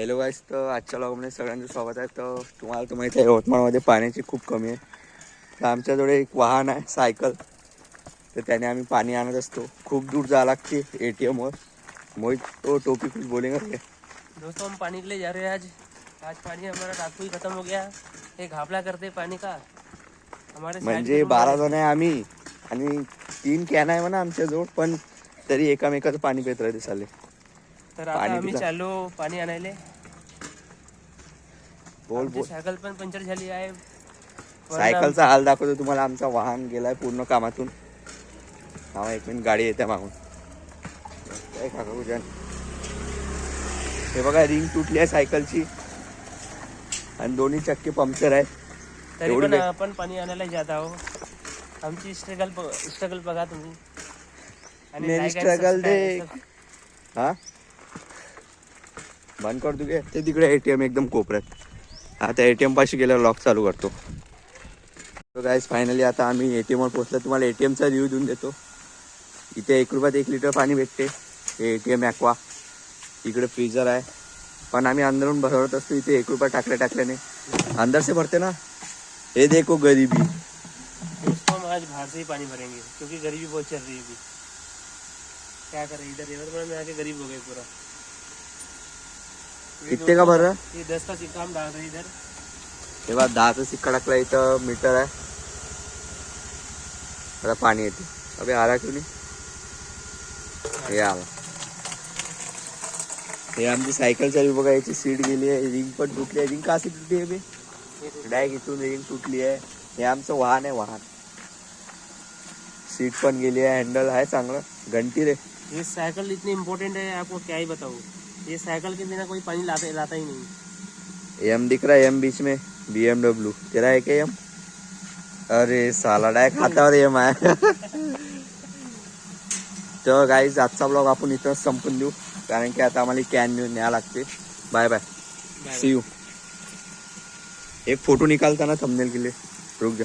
Hello गाईस तर आजच्या लॉगमध्ये सगळ्यांचं स्वागत आहे. तर तुम्हाला तर माहिती आहे यवतमाळमध्ये पाण्याची खूप कमी आहे. तर आमच्याजवळ एक वाहन आहे सायकल. तर त्याने आम्ही पाणी आणत असतो. खूप दूर जावं लागते ए टी एमवर. मोहित तो टोपी कुछ बोलेंगे? दोस्तों हम पानी के लिए जा रहे हैं आज. आज पानी हमारा रात को ही खत्म हो गया. ये घापला करते पानी का. हमारे म्हणजे बारा जण आहे आम्ही आणि तीन कॅन आहे म्हणा आमच्याजवळ पण तरी एकामेकाचं पाणी पेत राहते चालले तर आता पाणी आम्ही पिता. चाललो पाणी आणायला. बोल आमची बोल. सायकल पण पंक्चर झाली आहे. सायकलचा हाल दाखवतो तुम्हाला आमचा वाहन गेलाय पूर्ण कामातून. हा एक मिनिट गाडी येते मागून. काय काका हे बघा रिंग तुटली आहे सायकलची. आणि दोन्ही चक्के पंक्चर आहे तरी एवढी पण? आपण पाणी आणायला जात आहो आमची स्ट्रगल स्ट्रगल बघा तुम्ही. आणि मेरी and subscribe- देख. हा? बंद करतो ते तिकडे एटीएम एकदम कोपऱ्यात. आता एटीएम पाशी गेल्यावर लॉक चालू करतो. गाईज फायनली आता आम्ही एटीएम वर पोचलो तुम्हाला ए टी एमचा रिव्ह्यू देऊन देतो. इथे एक रुपयात एक लिटर पाणी भेटते. हे एटीएम ॲक्वा इकडे फ्रीजर आहे. पण आम्ही अंदरून भरवत असतो. इथे एक रुपया टाकल्या टाकल्याने. अंदर से भरते ना? हे देखो गरीबी. हम आज बाहर से ही पानी भरेंगे. क्योंकि गरीबी बहुत चल रही है अभी. क्या करें? इधर यवतमाल में आके गरीब हो गए पूरा. कितने का भर? रहा दोस्तों, ये दस का सिक्का हम डाल रहे हैं इधर तेव्हा दहाचा सिक्का टाकला इथं मीटर आहे. आता पाणी येते. अबे आला क्यों नाही? हे आला. हे आमची सायकल चालू बघा याची सीट गेली आहे रिंग पण तुटली आहे. रिंग का अशी तुटली आहे बे डायरेक्ट इथून रिंग तुटली आहे. हे आमचं वाहन आहे वाहन. सीट पण गेली आहे हँडल आहे चांगलं. घंटी रे. ये साइकिल इतनी इम्पोर्टेंट है आपको क्या ही बताऊँ. ये साइकिल के बिना कोई पानी लाता लाता ही नहीं। एम दिख रहा है एम बीच में बी एम डब्ल्यू तेरा है क्या एम? अरे साला डायरेक्ट हातावर एम आहे तर गाईज आजचा ब्लॉग आपण इथं संपून देऊ कारण की आता आम्हाला कॅन न्यावं लागते। बाय बाय सी यू एक फ़ोटो निकालता ना थंबनेल के लिए। रुक जा।